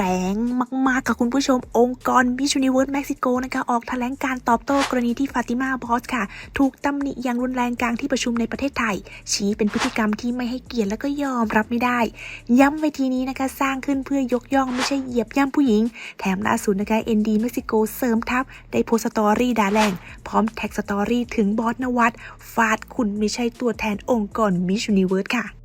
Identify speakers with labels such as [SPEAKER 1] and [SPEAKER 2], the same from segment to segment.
[SPEAKER 1] แรงมากๆ ค่ะคุณผู้ชม องค์กร Miss Universe Mexico นะคะออกแถลงการตอบโต้กรณีที่ฟาติมาบอสค่ะ ถูกตำหนิอย่างรุนแรงกลางที่ประชุมในประเทศไทย ชี้เป็นพฤติกรรมที่ไม่ให้เกียรติและก็ยอมรับไม่ได้ ย้ำเวทีนี้นะคะ สร้างขึ้นเพื่อยกย่องไม่ใช่เหยียบย่ำผู้หญิง แถมล่าสุดนะคะ ND Mexico เสริมทัพได้โพสตอรี่ด่าแรงพร้อมแท็กสตอรี่ถึงบอสนวัตฟาดคุณไม่ใช่ตัวแทนองค์กร Miss Universe ค่ะ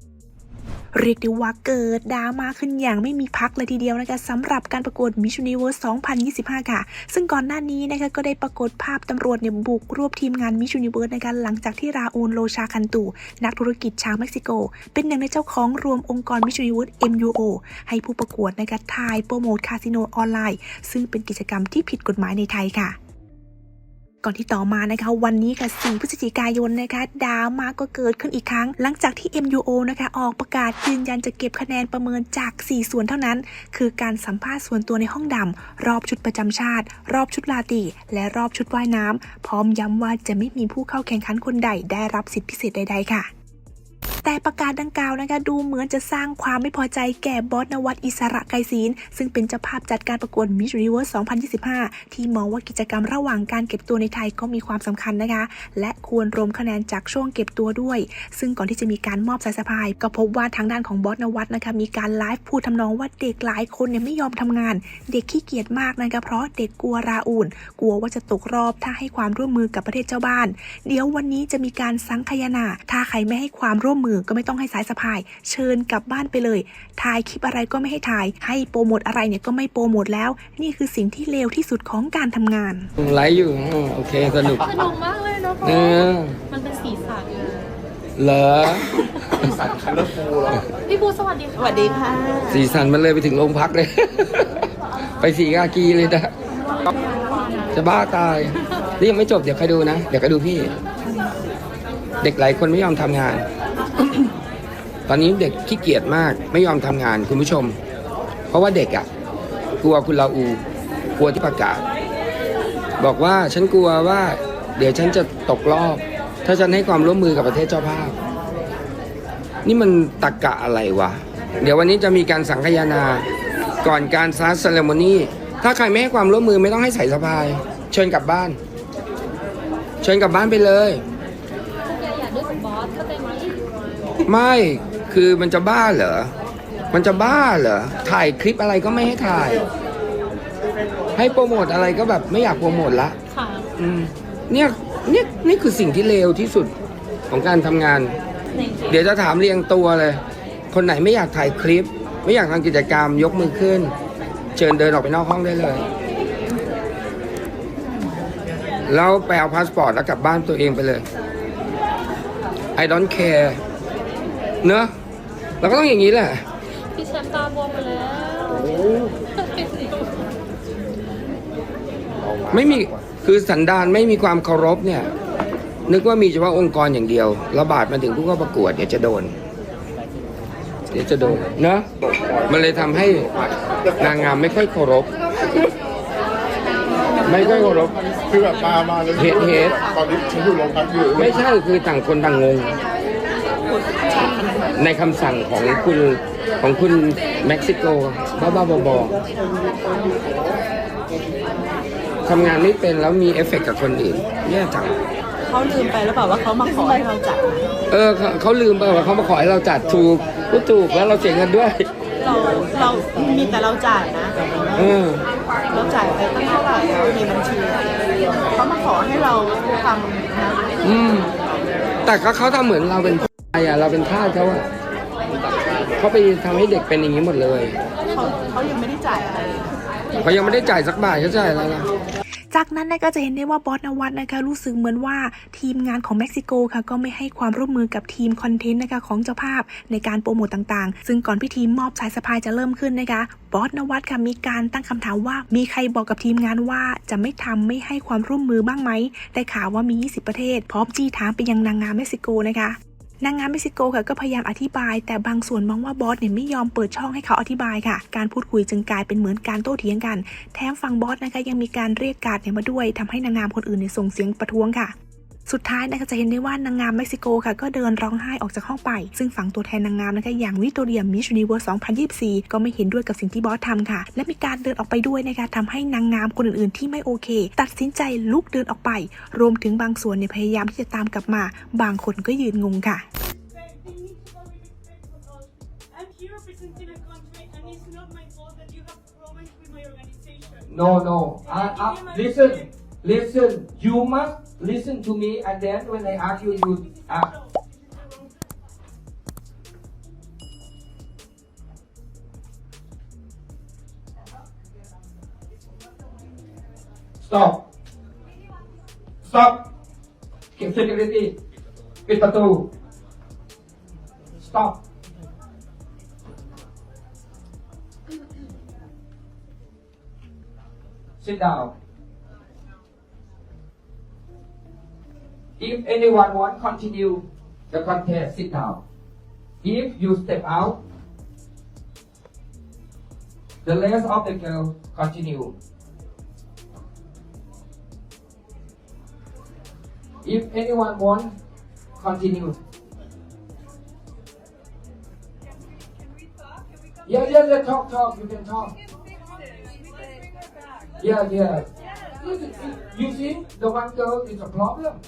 [SPEAKER 1] เรียกได้ว่าเกิดดราม่าขึ้นอย่างไม่มีพักเลยทีเดียวนะคะสำหรับการประกวด Miss Universe 2025 ค่ะ ซึ่งก่อนหน้านี้นะคะก็ได้ปรากฏภาพตำรวจเนี่ยบุกรวบทีมงาน Miss Universe นะคะหลังจากที่ราอูลโลชาคันตู นักธุรกิจชาวเม็กซิโก เป็นหนึ่งในเจ้าของรวมองค์กร Miss Universe MUO ให้ผู้ประกวดนะคะถ่ายโปรโมทคาสิโนออนไลน์ ซึ่งเป็นกิจกรรมที่ผิดกฎหมายในไทยค่ะ ก่อนที่ต่อมานะคะ วันนี้ค่ะ 4 พฤศจิกายนนะคะดราม่าก็เกิดขึ้นอีกครั้ง หลังจากที่ MUO นะคะ ออกประกาศยืนยันจะเก็บคะแนนประเมินจาก 4 ส่วนเท่านั้น คือการสัมภาษณ์ส่วนตัวในห้องดำรอบชุดประจำชาติ รอบชุดลาตีและรอบชุดว่ายน้ำพร้อมย้ำว่าจะไม่มีผู้เข้าแข่งขันคนใดได้รับสิทธิพิเศษใด ๆ ค่ะ แต่ประกาศดังกล่าวนะคะดูเหมือนจะสร้างความไม่พอใจแก่บอสนวัตอิสระไกรศีลซึ่งเป็นเจ้าภาพจัดการประกวด Miss Universe 2025 ที่มองว่ากิจกรรมระหว่างการเก็บตัวในไทยก็มีความสำคัญนะคะ และควรรวมคะแนนจากช่วงเก็บตัวด้วย ซึ่งก่อนที่จะมีการมอบสายสะพาย ก็พบว่าทางด้านของบอสนวัตนะคะมีการไลฟ์พูดทำนองว่าเด็กหลายคนเนี่ยไม่ยอมทำงาน เด็กขี้เกียจมากนะคะเพราะเด็กกลัวราอูนกลัวว่าจะตกรอบถ้าให้ความร่วมมือกับประเทศเจ้าบ้าน เดี๋ยววันนี้จะมีการสังคายนาถ้าใครไม่ให้ความร่วมมือก็ไม่ต้องให้สายสะพาย เชิญกลับบ้านไปเลย ถ่ายคลิปอะไรก็ไม่ให้ถ่าย ให้โปรโมทอะไรเนี่ยก็ไม่โปรโมทแล้ว นี่คือสิ่งที่เลวที่สุดของการทำงาน
[SPEAKER 2] ไลฟ์อยู่อืมโอเคสนุก
[SPEAKER 3] สนุกมากเลยเนาะ
[SPEAKER 2] เออ
[SPEAKER 3] มันเป็นสีสัน
[SPEAKER 2] เหรอ
[SPEAKER 3] พี่บูสวัสดีค่ะ
[SPEAKER 4] สวัสดีค่ะ
[SPEAKER 2] สีสันมันเลยไปถึงโรงพักเลย ไปสีกากีเลยนะจะบ้าตาย นี่ยังไม่จบเดี๋ยวใครดูนะ เดี๋ยวใครดูพี่ เด็กหลายคนไม่ยอมทำงาน ตอนนี้เด็กขี้เกียจมากไม่ยอมทำงานคุณผู้ชม เพราะว่าเด็กอะ กลัวคุณลาอู กลัวที่ประกาศ บอกว่าฉันกลัวว่า เดี๋ยวฉันจะตกรอบ ถ้าฉันให้ความร่วมมือกับประเทศเจ้าภาพ นี่มันตักกะอะไรวะ เดี๋ยววันนี้จะมีการสังคายนาก่อนการซัสเซเลมอนี่ถ้าใครไม่ให้ความร่วมมือไม่ต้องให้ใส่สะพาย เชิญกลับบ้าน เชิญกลับบ้านไปเลย
[SPEAKER 3] พวกแกอยากได้กับบอสเข้าใจไหม
[SPEAKER 2] ไม่คือมันจะบ้าเหรอ มันจะบ้าเหรอ ถ่ายคลิปอะไรก็ไม่ให้ถ่าย ให้โปรโมทอะไรก็แบบไม่อยากโปรโมทละ
[SPEAKER 3] ค่ะ
[SPEAKER 2] อืมเนี่ยเนี่ยนี่คือสิ่งที่เลวที่สุดของการทำงาน เดี๋ยวจะถามเรียงตัวเลย คนไหนไม่อยากถ่ายคลิป ไม่อยากทำกิจกรรมยกมือขึ้น เชิญเดินออกไปนอกห้องได้เลย แล้วไปเอาพาสปอร์ตแล้วกลับบ้านตัวเองไปเลย I don't care เนอะเราก็ต้องอย่างนี้แหละ
[SPEAKER 3] พี่แชมป์ตาบวมไปแล้ว
[SPEAKER 2] ไม่มีคือสันดานไม่มีความเคารพเนี่ย นึกว่ามีเฉพาะองค์กรอย่างเดียว ระบาดมาถึงผู้เข้าประกวดเดี๋ยวจะโดน เดี๋ยวจะโดนเนอะมันเลยทำให้นางงามไม่ค่อยเคารพ ไม่ค่อยเคารพ
[SPEAKER 5] คือแบบมามาเลย
[SPEAKER 2] เหตุเหตุ
[SPEAKER 5] ตอนนี้ฉันอยู่โรงพักอยู่
[SPEAKER 2] ไม่ใช่คือต่างคนต่างงง ในคำสั่งของคุณของคุณเม็กซิโกบ้าบ้าๆบอๆทำงานไม่เป็นแล้วมีเอฟเฟกต์กับคนอื่นแย่จัง
[SPEAKER 4] เขาลืมไปแล้วเปล่าว่าเขามาขอให้เราจัดนะ
[SPEAKER 2] เออเขาเขาลืมไปว่าเขามาขอให้เราจัดถูกก็ถูกแล้วเราเสียเงินด้วย
[SPEAKER 4] เราเรามีแต่เราจ่ายนะ
[SPEAKER 2] เออ
[SPEAKER 4] เราจ่ายไปตั้งเท่าไหร่ในบัญชีเขามาขอให้เราทำนะ
[SPEAKER 2] อืมแต่ก็เขาทำเหมือนเราเป็นอะ ไรอะเราเป็นทาสเขาอะเขาไปทำให้เด็กเป็นอย่างนี้หมดเลย
[SPEAKER 4] เขาเขายังไม่ได้จ่ายอะไร
[SPEAKER 2] เขายังไม่ได้จ่ายสักบาทเขาจ่ายอะไรล่ะ
[SPEAKER 1] จากนั้นนะก็จะเห็นได้ว่าบอสนวัตนะคะรู้สึกเหมือนว่าทีมงานของเม็กซิโกค่ะก็ไม่ให้ความร่วมมือกับทีมคอนเทนต์นะคะของเจ้าภาพในการโปรโมตต่างๆ ซึ่งก่อนพิธีมอบสายสะพายจะเริ่มขึ้นนะคะบอสนวัตค่ะมีการตั้งคำถามว่ามีใครบอกกับทีมงานว่าจะไม่ทำไม่ให้ความร่วมมือบ้างไหมได้ข่าวว่ามี 20 ประเทศ พร้อมจี้ถามไปยังนางงามเม็กซิโกนะคะ นางงามเม็กซิโกค่ะก็พยายามอธิบาย แต่บางส่วนมองว่าบอสเนี่ยไม่ยอมเปิดช่องให้เขาอธิบายค่ะ การพูดคุยจึงกลายเป็นเหมือนการโต้เถียงกัน แถมฝั่งบอสนะคะยังมีการเรียกการ์ดเนี่ยมาด้วยทำให้นางงามคนอื่นเนี่ยส่งเสียงประท้วงค่ะ สุดท้ายนะคะจะเห็นได้ว่านางงามเม็กซิโกค่ะก็เดินร้องไห้ออกจากห้องไป ซึ่งฝั่งตัวแทนนางงามนะคะอย่างวิกตอเรียมิช u น i เวิร์ส2024 ก็ไม่เห็นด้วยกับสิ่งที่บอสทำค่ะ และมีการเดินออกไปด้วยนะคะทำให้นางงามคนอื่นๆ ที่ไม่โอเค ตัดสินใจลุกเดินออกไป รวมถึงบางส่วนเนี่ยพยายามที่จะตามกลับมา บางคนก็ยืนงงค่ะ
[SPEAKER 6] I'm here representing a country, and it's not my fault that you have problems with my organization.
[SPEAKER 2] no no uh, uh, listen listen you must listen to me and then when I ask you you uh, stop stop เก็บ security ปิดประตู stop sit down If anyone want continue the contest sit down. If you step out the rest of the girl continue. If anyone want continue. Yeah yeah yeah talk talk you can talk. Yeah yeah. You see the one girl is a problem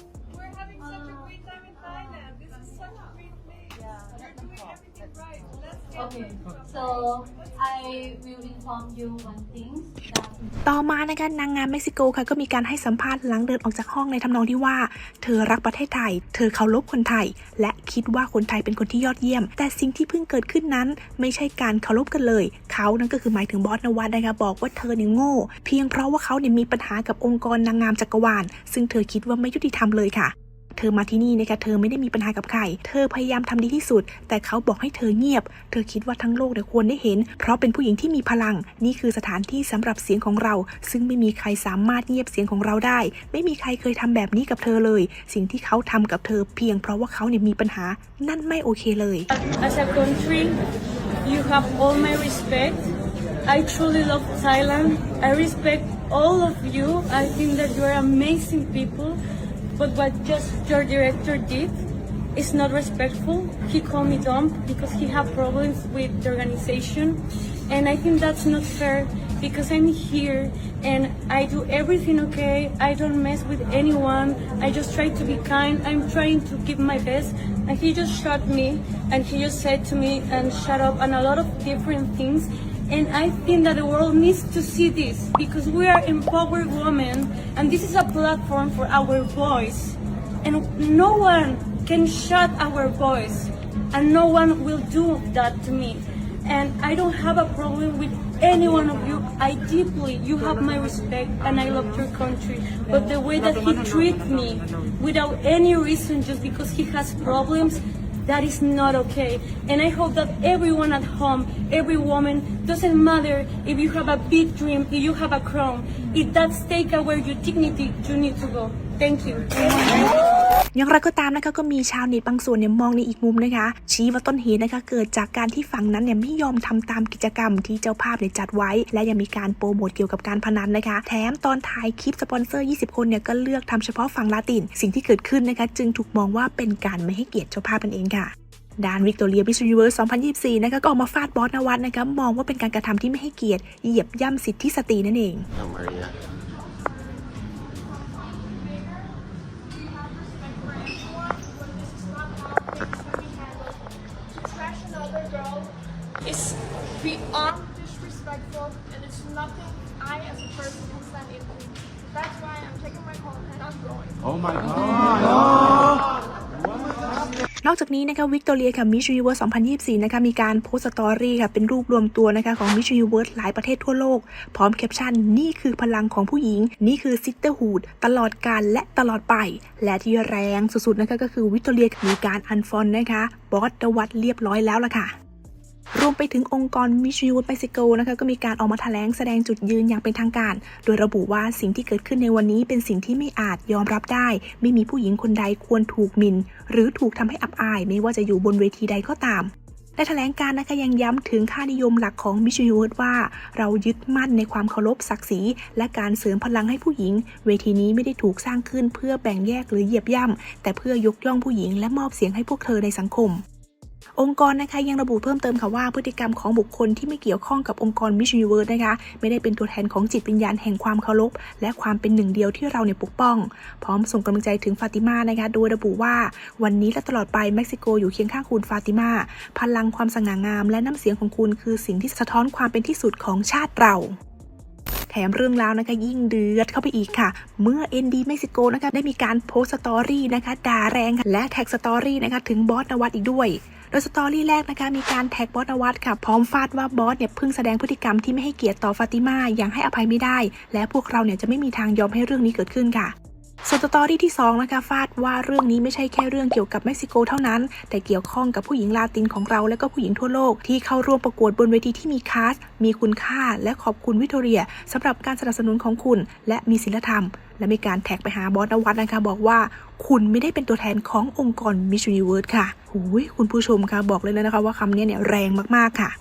[SPEAKER 3] Okay, so I will inform you one thing that
[SPEAKER 1] ต่อมานะคะนางงามเม็กซิโกค่ะก็มีการให้สัมภาษณ์หลังเดินออกจากห้องในทำนองที่ว่า เธอรักประเทศไทย เธอเคารพคนไทย และคิดว่าคนไทยเป็นคนที่ยอดเยี่ยม แต่สิ่งที่เพิ่งเกิดขึ้นนั้น ไม่ใช่การเคารพกันเลย เขานั่นก็คือหมายถึงบอสนวัตนะคะบอกว่าเธอเนี่ยโง่ เพียงเพราะว่าเขาเนี่ยมีปัญหากับองค์กรนางงามจักรวาล ซึ่งเธอคิดว่าไม่ยุติธรรมเลยค่ะ เธอมาที่นี่นะคะเธอไม่ได้มีปัญหากับใคร เธอพยายามทำดีที่สุด แต่เขาบอกให้เธอเงียบ เธอคิดว่าทั้งโลกเนี่ยควรได้เห็น เพราะเป็นผู้หญิงที่มีพลัง นี่คือสถานที่สำหรับเสียงของเรา ซึ่งไม่มีใครสามารถเงียบเสียงของเราได้ ไม่มีใครเคยทำแบบนี้กับเธอเลย สิ่งที่เขาทำกับเธอเพียงเพราะว่าเขาเนี่ยมีปัญหานั่นไม่โอเคเลย
[SPEAKER 6] As a country, you have all my respect. I truly love Thailand. I respect all of you. I think that you are amazing people. But what just your director did is not respectful. He called me dumb because he had problems with the organization. And I think that's not fair because I'm here and I do everything okay. I don't mess with anyone. I just try to be kind. I'm trying to give my best. And he just shot me and he just said to me and shut up and a lot of different things. And I think that the world needs to see this because we are empowered women and this is a platform for our voice. And no one can shut our voice and no one will do that to me. And I don't have a problem with any one of you. I deeply, you have my respect and I love your country. But the way that he treats me without any reason just because he has problems, that is not okay. And I hope that everyone at home, every woman, doesn't matter if you have a big dream, if you have a crown, if that's take away your dignity, you need to go. Thank you.
[SPEAKER 1] อย่างไรก็ตามนะคะก็มีชาวเน็ตบางส่วนเนี่ยมองในอีกมุมนะคะ ชี้ว่าต้นเหตุนะคะเกิดจากการที่ฝั่งนั้นเนี่ยไม่ยอมทำตามกิจกรรมที่เจ้าภาพเนี่ยจัดไว้ และยังมีการโปรโมทเกี่ยวกับการพนันนะคะ แถมตอนถ่ายคลิปสปอนเซอร์ 20 คนเนี่ยก็เลือกทำเฉพาะฝั่งลาติน สิ่งที่เกิดขึ้นนะคะจึงถูกมองว่าเป็นการไม่ให้เกียรติเจ้าภาพนั่นเองค่ะด้านวิกตอเรียบิส u น i เวิร์ส 2024 นะคะก็ออกมาฟาดบอสนวัตนะคะมองว่าเป็นการกระทำที่ไม่ให้เกียรติเหยียบย่ำสิทธิสตรีนั่นเอง
[SPEAKER 6] and it's nothing I as a person can stand into. That's why I'm taking my call and I'm going.
[SPEAKER 5] Oh my god
[SPEAKER 1] นอกจากนี้นะคะวิกตอเรียค่ะมิช s u น i เวิร์ส2024 นะคะมีการโพสต์สตอรี่ค่ะเป็นรูปรวมตัวนะคะของมิช s u น i เวิร์สหลายประเทศทั่วโลก พร้อมแคปชั่น นี่คือพลังของผู้หญิง นี่คือซิสเตอร์ฮูดตลอดกาลและตลอดไป และที่แรงสุดๆนะคะก็คือวิกตอเรียมีการอันฟอนนะคะบอสดวัดเรียบร้อยแล้วล่ะค่ะ รวมไปถึงองค์กรมิช s u น i เวิเกซิโกนะคะก็มีการออกมาแถลงแสดงจุดยืนอย่างเป็นทางการ โดยระบุว่าสิ่งที่เกิดขึ้นในวันนี้เป็นสิ่งที่ไม่อาจยอมรับได้ ไม่มีผู้หญิงคนใดควรถูกหมิน่น หรือถูกทำให้อับอาย ไม่ว่าจะอยู่บนเวทีใดก็ตามและแถลงการ์นะคะยังย้ำถึงค่านิยมหลักของ Miss Universe ว่า เรายึดมั่นในความเคารพศักดิ์ศรีและการเสริมพลังให้ผู้หญิง เวทีนี้ไม่ได้ถูกสร้างขึ้นเพื่อแบ่งแยกหรือเหยียบย่ำแต่เพื่อยกย่องผู้หญิงและมอบเสียงให้พวกเธอในสังคม องค์กรนะคะยังระบุเพิ่มเติมค่ะว่าพฤติกรรมของบุคคลที่ไม่เกี่ยวข้องกับองค์กร Miss Universe นะคะไม่ได้เป็นตัวแทนของจิตวิญญาณแห่งความเคารพ และความเป็นหนึ่งเดียวที่เราเนี่ยปกป้อง พร้อมส่งกำลังใจถึงฟาติมานะคะโดยระบุว่าวันนี้และตลอดไปเม็กซิโกอยู่เคียงข้างคุณฟาติมาพลังความสง่างาม และน้ำเสียงของคุณคือสิ่งที่สะท้อนความเป็นที่สุดของชาติเราแถมเรื่องราวนะคะยิ่งเดือดเข้าไปอีกค่ะ เมื่อ ND เม็กซิโกนะคะได้มีการโพสต์สตอรี่นะคะด่าแรงและแท็กสตอรี่นะคะถึงบอสนวัตอีกด้วย โดยสตอรี่แรกนะคะมีการแท็กบอสนวัตค่ะพร้อมฟาดว่าบอสเนี่ยเพิ่งแสดงพฤติกรรมที่ไม่ให้เกียรติต่อฟาติมาอย่างให้อภัยไม่ได้ และพวกเราเนี่ยจะไม่มีทางยอมให้เรื่องนี้เกิดขึ้นค่ะ ส่วนสตอรี่ที่2นะคะฟาดว่าเรื่องนี้ไม่ใช่แค่เรื่องเกี่ยวกับเม็กซิโกเท่านั้น แต่เกี่ยวข้องกับผู้หญิงลาตินของเราและก็ผู้หญิงทั่วโลกที่เข้าร่วมประกวดบนเวทีที่มีคาส มีคุณค่า และขอบคุณวิกตอเรียสำหรับการสนับสนุนของคุณ และมีศีลธรรม และมีการแท็กไปหาบอสนวัตนะคะ บอกว่าคุณไม่ได้เป็นตัวแทนขององค์กร Miss Universe ค่ะหูยคุณผู้ชมคะบอกเลยเลยนะคะว่าคำนี้เนี่ยแรงมากๆค่ะ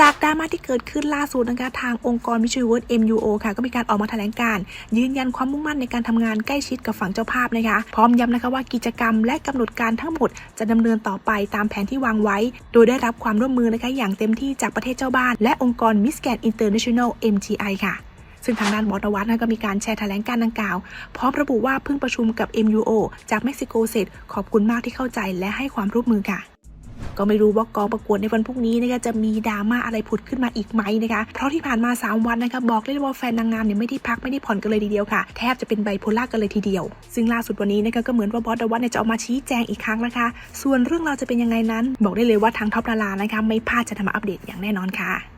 [SPEAKER 1] จากดราม่าที่เกิดขึ้นล่าสุดนะคะทางองค์กร Miss Universe MUO ค่ะ ก็มีการออกมาแถลงการยืนยันความมุ่งมั่นในการทำงานใกล้ชิดกับฝั่งเจ้าภาพนะคะ พร้อมย้ำนะคะว่ากิจกรรมและกำหนดการทั้งหมด จะดำเนินต่อไปตามแผนที่วางไว้ โดยได้รับความร่วมมือนะคะอย่างเต็มที่จากประเทศเจ้าบ้าน และองค์กร Miss Grand International MGI ค่ะซึ่งทางด้านบอสนวัตนะก็มีการแชร์แถลงการ์ดังกล่าว พร้อมระบุว่าเพิ่งประชุมกับ MUO จากเม็กซิโกเสร็จขอบคุณมากที่เข้าใจและให้ความร่วมมือค่ะ ก็ไม่รู้ว่ากองประกวดในวันพรุ่งนี้นะคะจะมีดราม่าอะไรผุดขึ้นมาอีกไหมนะคะ เพราะที่ผ่านมา 3 วันนะคะบอกได้เลยว่าแฟนนางงามเนี่ยไม่ได้พักไม่ได้ผ่อนกันเลยทีเดียวค่ะ แทบจะเป็นไบโพล่ากันเลยทีเดียว ซึ่งล่าสุดวันนี้นะคะก็เหมือนว่าบอสดวัตเนี่ยจะออกมาชี้แจงอีกครั้งนะคะ ส่วนเรื่องเราจะเป็นยังไงนั้น บอกได้เลยว่าทางท็อปดารานะคะไม่พลาดจะทำมาอัปเดตอย่างแน่นอนค่ะ